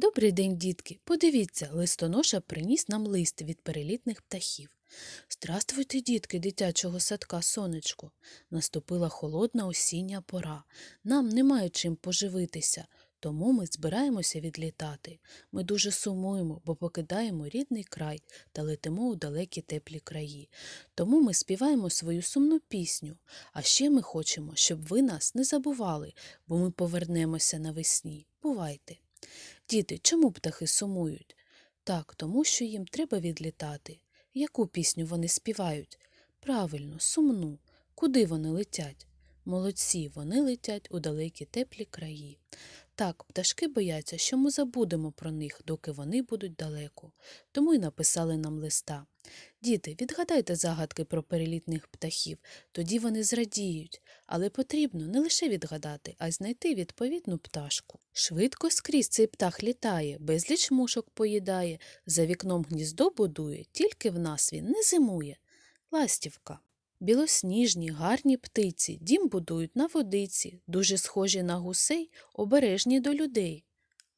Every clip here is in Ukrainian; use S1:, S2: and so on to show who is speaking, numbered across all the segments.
S1: Добрий день, дітки. Подивіться, листоноша приніс нам лист від перелітних птахів. Здравствуйте, дітки дитячого садка сонечко. Наступила холодна осіння пора. Нам немає чим поживитися, тому ми збираємося відлітати. Ми дуже сумуємо, бо покидаємо рідний край та летимо у далекі теплі краї. Тому ми співаємо свою сумну пісню. А ще ми хочемо, щоб ви нас не забували, бо ми повернемося навесні. Бувайте! Діти, чому птахи сумують? Так, тому що їм треба відлітати. Яку пісню вони співають? Правильно, сумну. Куди вони летять? Молодці, вони летять у далекі теплі краї. Так, пташки бояться, що ми забудемо про них, доки вони будуть далеко. Тому й написали нам листа. Діти, відгадайте загадки про перелітних птахів, тоді вони зрадіють. Але потрібно не лише відгадати, а й знайти відповідну пташку. Швидко скрізь цей птах літає, безліч мушок поїдає, за вікном гніздо будує, тільки в нас він не зимує. Ластівка. Білосніжні, гарні птиці, дім будують на водиці, дуже схожі на гусей, обережні до людей.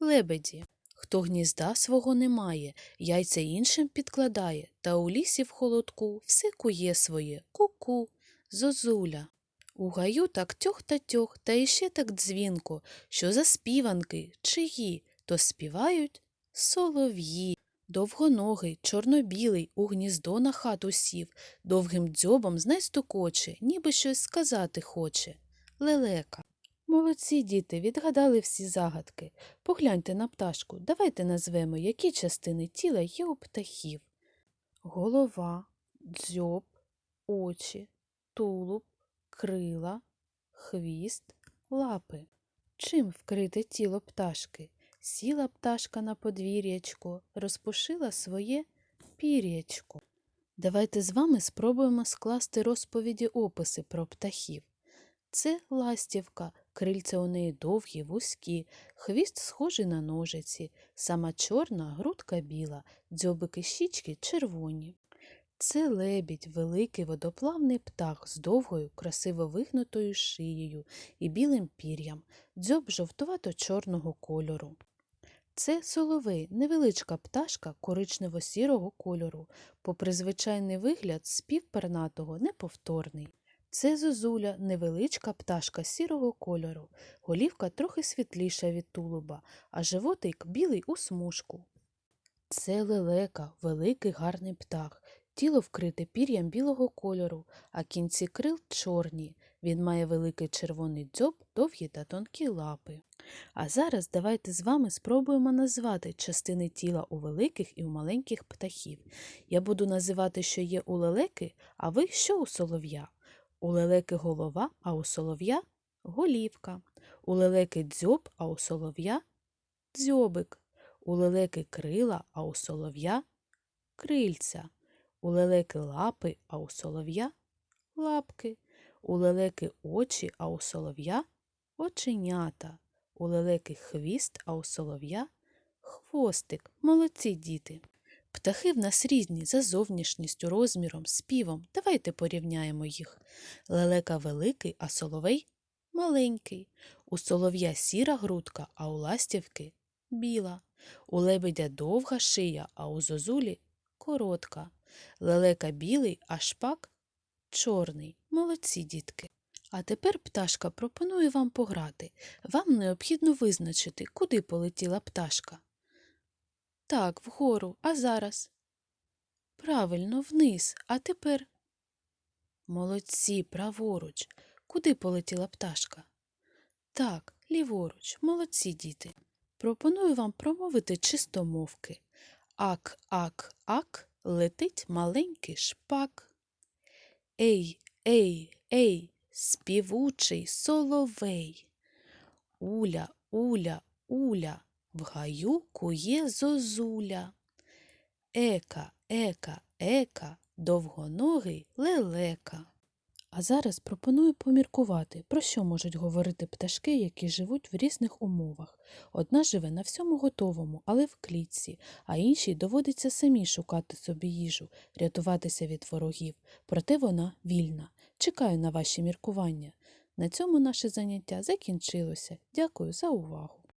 S1: Лебеді. Хто гнізда свого не має, яйця іншим підкладає, та у лісі в холодку все кує своє, ку-ку, зозуля. У гаю так тьох та тьох, та іще так дзвінко, що заспіванки, чиї, то співають солов'ї. Довгоногий, чорнобілий, у гніздо на хату сів, довгим дзьобом знай стукоче, ніби щось сказати хоче. Лелека. Молодці діти, відгадали всі загадки. Погляньте на пташку, давайте назвемо, які частини тіла є у птахів. Голова, дзьоб, очі, тулуб, крила, хвіст, лапи. Чим вкрите тіло пташки? Сіла пташка на подвір'ячко, розпушила своє пір'ячко. Давайте з вами спробуємо скласти розповіді описи про птахів. Це ластівка, крильця у неї довгі, вузькі, хвіст схожий на ножиці, сама чорна, грудка біла, дзьобики щічки червоні. Це лебідь, великий водоплавний птах з довгою, красиво вигнутою шиєю і білим пір'ям, дзьоб жовтувато-чорного кольору. Це соловей, невеличка пташка коричнево-сірого кольору, попри звичайний вигляд спів пернатого неповторний. Це зозуля, невеличка пташка сірого кольору, голівка трохи світліша від тулуба, а животик білий у смужку. Це лелека, великий гарний птах, тіло вкрите пір'ям білого кольору, а кінці крил чорні. Він має великий червоний дзьоб, довгі та тонкі лапи. А зараз давайте з вами спробуємо назвати частини тіла у великих і у маленьких птахів. Я буду називати, що є у лелеки, а ви що у солов'я. У лелеки голова, а у солов'я голівка. У лелеки дзьоб, а у солов'я дзьобик. У лелеки крила, а у солов'я крильця. У лелеки лапи, а у солов'я лапки. У лелеки очі, а у солов'я оченята. У лелеки хвіст, а у солов'я хвостик. Молодці діти. Птахи в нас різні за зовнішністю, розміром, співом. Давайте порівняємо їх. Лелека великий, а соловей маленький. У солов'я сіра грудка, а у ластівки біла. У лебедя довга шия, а у зозулі коротка. Лелека білий, а шпак чорний. Молодці дітки. А тепер пташка пропонує вам пограти. Вам необхідно визначити, куди полетіла пташка. Так, вгору, а зараз? Правильно, вниз, а тепер. Молодці, праворуч. Куди полетіла пташка? Так, ліворуч, молодці діти. Пропоную вам промовити чистомовки. Ак, ак, ак, летить маленький шпак. Ей, ей, ей, співучий соловей. Уля, уля, уля, в гаю кує зозуля. Ека, ека, ека, довгоногий лелека. А зараз пропоную поміркувати, про що можуть говорити пташки, які живуть в різних умовах. Одна живе на всьому готовому, але в клітці, а іншій доводиться самі шукати собі їжу, рятуватися від ворогів. Проте вона вільна. Чекаю на ваші міркування. На цьому наше заняття закінчилося. Дякую за увагу.